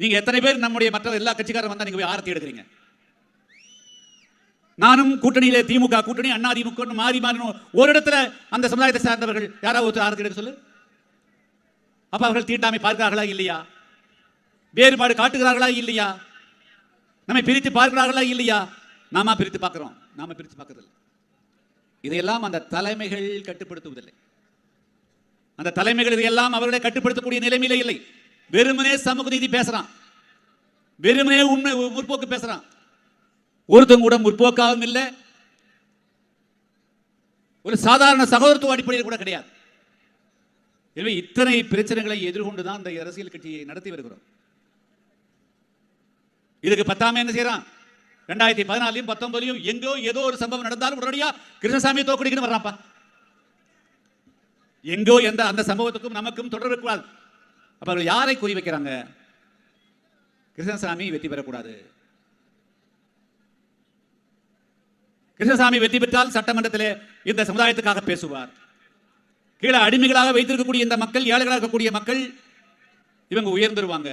நீங்க எத்தனை பேர் நம்முடைய மற்ற எல்லா கட்சிக்காரரும் வந்தா நீங்க போய் ஆரத்தி எடுக்கிறீங்க? நானும் கூட்டணியிலே திமுக கூட்டணி அண்ணா திமுக மாறி மாறி ஒரு இடத்துல அந்த சமுதாயத்தை சார்ந்தவர்கள் யாராவது ஒருத்தர் ஆரத்தி எடுக்க சொல்லு. அப்ப அவர்கள் தீண்டாமை பார்க்கிறார்களா இல்லையா? வேறுபாடு காட்டுகிறார்களா இல்லையா? நம்மை பிரித்து பார்க்கிறார்களா இல்லையா? நாம பிரித்து பார்க்கிறோம். நாம பிரித்து பார்க்கறதில்லை இதையெல்லாம் அந்த தலைமைகள் கட்டுப்படுத்துவதில்லை. அந்த தலைமைகள் இதையெல்லாம் அவர்களை கட்டுப்படுத்தக்கூடிய நிலைமையிலே இல்லை. வெறுமனே சமூக நீதி பேசுறான். வெறுமனே உண்மை முற்போக்கு பேசுறான். ஒருத்தங்க கூட முற்போக்காகவும் இல்லை. ஒரு சாதாரண சகோதரத்துவ அடிப்படையில் கூட கிடையாது. எனவே இத்தனை பிரச்சனைகளை எதிர்கொண்டு தான் இந்த அரசியல் கட்சியை நடத்தி வருகிறோம். இதுக்கு பத்தாம என்ன செய்யறான்? ரெண்டாயிரத்தி பதினாலையும் பத்தொன்பதுலயும் எங்கோ ஏதோ ஒரு சம்பவம் நடந்தாலும் உடனடியா கிருஷ்ணசாமி தோக்கடிக்கணும் வர்றாப்பா எங்கோ எந்த அந்த சம்பவத்துக்கும் நமக்கும் தொடர்பு கூடாது அப்ப யாரை குறி வைக்கிறாங்க? கிருஷ்ணசாமி வெற்றி பெறக்கூடாது. கிருஷ்ணசாமி வெற்றி பெற்றால் சட்டமன்றத்திலே இந்த சமுதாயத்துக்காக பேசுவார். கீழே அடிமைகளாக வைத்திருக்கக்கூடிய இந்த மக்கள் ஏழைகளாக இருக்கக்கூடிய மக்கள் இவங்க உயர்ந்துருவாங்க.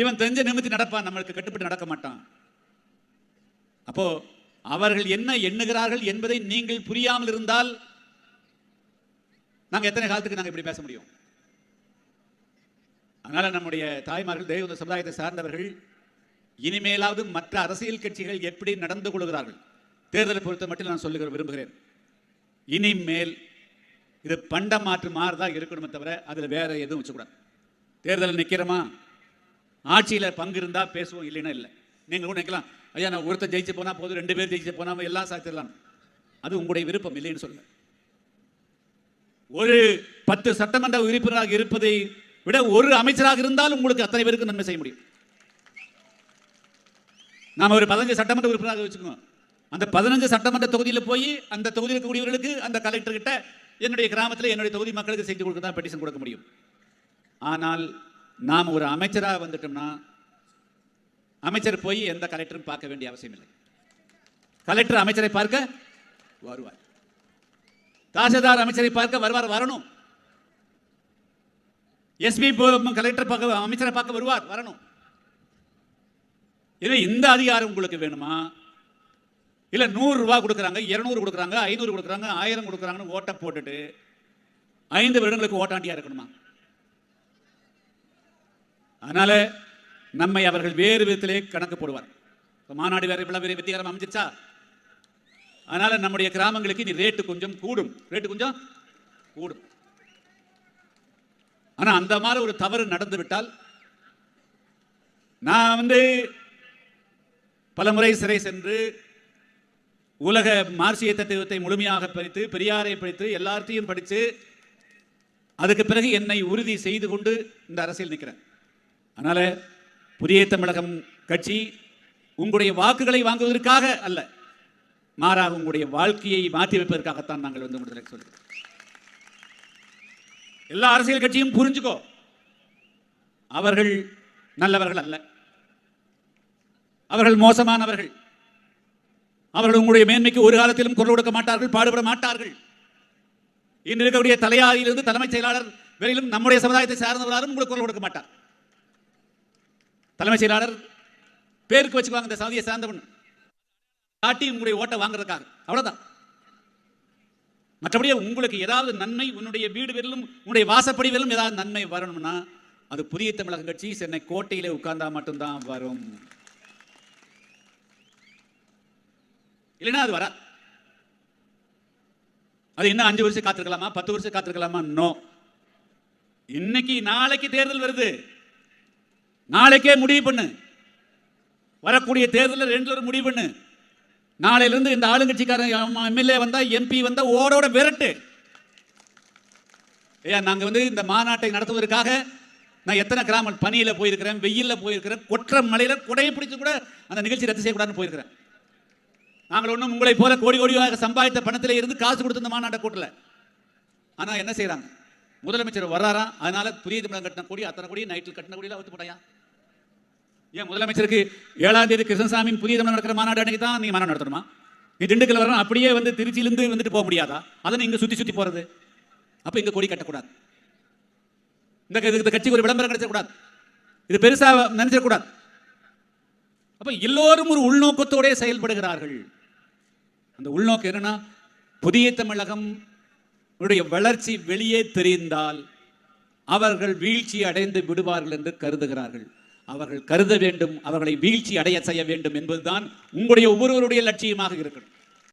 இவன் தெரிஞ்ச நிமித்தி நடப்பான் நம்மளுக்கு கட்டுப்பட்டு நடக்க மாட்டான். அப்போ அவர்கள் என்ன எண்ணுகிறார்கள் என்பதை நீங்கள் புரியாமல் இருந்தால் நாங்க எத்தனை காலத்துக்கு நாங்க இப்படி பேச முடியும்? அதனால நம்முடைய தாய்மார்கள் தெய்வ சமுதாயத்தை சார்ந்தவர்கள் இனிமேலாவது மற்ற அரசியல் கட்சிகள் எப்படி நடந்து கொள்கிறார்கள் தேர்தலை பொறுத்த மட்டும் நான் சொல்லுகிற விரும்புகிறேன். இனிமேல் இது பண்ட மாற்று மாறுதான் இருக்கணுமே தவிர அதில் வேற எதுவும் வச்சுக்கூடாது. தேர்தலில் நிற்கிறோமா ஆட்சியில் பங்கு இருந்தால் பேசுவோம் இல்லைன்னா இல்லை. நீங்கள் கூட நினைக்கலாம் ஐயா நான் ஒருத்தர் ஜெயிச்சு போனால் போதும் ரெண்டு பேர் ஜெயிச்சு போனா எல்லாம் சாத்திடலாம் அது உங்களுடைய விருப்பம் இல்லைன்னு சொல்லுங்கள் ஒரு பத்து சட்டமன்ற உறுப்பினராக இருப்பதை விட ஒரு அமைச்சராக இருந்தாலும் உங்களுக்கு அத்தனை பேருக்கு நன்மை செய்ய முடியும். நாம் ஒரு பதினஞ்சு சட்டமன்ற உறுப்பினராக வச்சுக்கோங்க அந்த பதினஞ்சு சட்டமன்ற தொகுதியில் போய் அந்த தொகுதியில் இருக்கக்கூடியவர்களுக்கு அந்த கலெக்டர் கிட்ட என்னுடைய கிராமத்தில் என்னுடைய தொகுதி மக்களுக்கு செய்து கொடுக்க தான் பெட்டிஷன் கொடுக்க முடியும். ஆனால் நாம் ஒரு அமைச்சராக வந்துட்டோம்னா அமைச்சர் போய் எந்த கலெக்டரும் பார்க்க வேண்டிய அவசியம் இல்லை. கலெக்டர் அமைச்சரை பார்க்க வருவார். தாசில்தார் அமைச்சரை பார்க்க வருவார் வரணும். எஸ்பி கலெக்டர் பார்க்க அமைச்சரை பார்க்க வருவார் வரணும். எனவே இந்த அதிகாரம் உங்களுக்கு வேணுமா? இல்லை நூறுரூவா கொடுக்குறாங்க இருநூறு கொடுக்குறாங்க ஐநூறு கொடுக்குறாங்க ஆயிரம் கொடுக்குறாங்கன்னு ஓட்டை போட்டுட்டு ஐந்து வருடங்களுக்கு ஓட்டாண்டியாக இருக்கணுமா? அதனால நம்மை அவர்கள் வேறு விதத்திலே கணக்கு போடுவார். இப்போ மாநாடு வேறு இவ்வளவு பெரிய வெற்றிகரம் அமைஞ்சிருச்சா? அதனால் நம்முடைய கிராமங்களுக்கு இனி ரேட்டு கொஞ்சம் கூடும். ரேட்டு கொஞ்சம் கூடும். ஆனா அந்த மாதிரி ஒரு தவறு நடந்து விட்டால் நான் வந்து பலமுறை சிறை சென்று உலக மார்க்சிய தத்துவத்தை முழுமையாக படித்து பெரியாரை படித்து எல்லாத்தையும் படித்து அதுக்கு பிறகு என்னை உறுதி செய்து கொண்டு இந்த அரசியல் நிற்கிறேன். அதனால புதிய தமிழகம் கட்சி உங்களுடைய வாக்குகளை வாங்குவதற்காக அல்ல மாறாக உங்களுடைய வாழ்க்கையை மாற்றி வைப்பதற்காகத்தான் நாங்கள் வந்து உங்களுக்கு சொல்கிறோம். எல்லா அரசியல் கட்சியும் புரிஞ்சுக்கோ. அவர்கள் நல்லவர்கள் அல்ல. அவர்கள் மோசமானவர்கள். அவர்கள் உங்களுடைய மேன்மைக்கு ஒரு காலத்திலும் குரல் கொடுக்க மாட்டார்கள் பாடுபட மாட்டார்கள். இன்று இருக்கக்கூடிய தலையாரிலிருந்து தலைமைச் செயலாளர் வெளியிலும் நம்முடைய சமுதாயத்தை சார்ந்தவராலும் உங்களுக்கு குரல் கொடுக்க மாட்டார். தலைமைச் செயலாளர் பேருக்கு வச்சுக்குவாங்க இந்த சாதியை சார்ந்தவன். காட்டி உங்களுடைய ஓட்டை வாங்குறதுக்காக. அவ்வளவுதான். மற்றபடி உங்களுக்கு ஏதாவது நன்மை உன்னுடைய வீடு வெல்லும் உன்னுடைய வாசப்படி வெல்லும் ஏதாவது நன்மை வரணும்னா அது புதிய தமிழக கட்சி சென்னை கோட்டையிலே உட்கார்ந்தா மட்டும்தான் வரும். இல்லைன்னா அது வர அது இன்னும் அஞ்சு வருஷம் காத்திருக்கலாமா? பத்து வருஷம் காத்திருக்கலாமா? நோ இன்னைக்கு நாளைக்கு தேர்தல் வருது. நாளைக்கே முடிவு பண்ணு. வரக்கூடிய தேர்தலில் ரெண்டு ஒரு முடிவு பண்ணு. நாளையிலிருந்து இந்த ஆளுங்கட்சிக்காரன் எம்எல்ஏ வந்தா எம்பி வந்தா ஓடோட விரட்டு. ஏன் நாங்கள் வந்து இந்த மாநாட்டை நடத்துவதற்காக நான் எத்தனை கிராமம் பனியில் போயிருக்கிறேன் வெயிலில் போயிருக்கிறேன் கொற்ற மலையில் குடையை பிடிச்சு கூட அந்த நிகழ்ச்சி ரத்து செய்யக்கூடாதுன்னு போயிருக்கிறேன். நாங்கள் ஒன்றும் உங்களை போல கோடி கோடியாக சம்பாதித்த பணத்தில் இருந்து காசு கொடுத்து இந்த மாநாட்டை கூட்டல. ஆனால் என்ன செய்கிறாங்க முதலமைச்சர் வர்றாராம் அதனால புதிய தமிழகம் கட்டின கூடி அத்தனை கொடி நைட்டில் கட்டின கூடியெல்லாம் வந்து போட்டாயா? ஏன் முதலமைச்சருக்கு ஏழாம் தேதி கிருஷ்ணசாமி புதிய தமிழ் நடக்கிற மாநாடு அன்னைக்கு தான் நீங்க மாநாடு நடத்தணுமா? நீ திண்டுக்கல் வரணும் அப்படியே வந்து திருச்சியிலேருந்து வந்துட்டு போக முடியாதா? அதை இங்க சுத்தி சுத்தி போறது. அப்ப இங்க கொடி கட்டக்கூடாது. இந்த இந்த கட்சிக்கு ஒரு விளம்பரம் கிடைச்சக்கூடாது இது பெருசா நினைச்சிடக்கூடாது. அப்போ எல்லோரும் ஒரு உள்நோக்கத்தோடே செயல்படுகிறார்கள். அந்த உள்நோக்கம் என்னன்னா புதிய தமிழகம் வளர்ச்சி வெளியே தெரிந்தால் அவர்கள் வீழ்ச்சி அடைந்து விடுவார்கள் என்று கருதுகிறார்கள். அவர்கள் கருத வேண்டும் அவர்களை வீழ்ச்சி அடைய செய்ய வேண்டும் என்பதுதான் உங்களுடைய ஒவ்வொருவருடைய லட்சியமாக இருக்கணும்.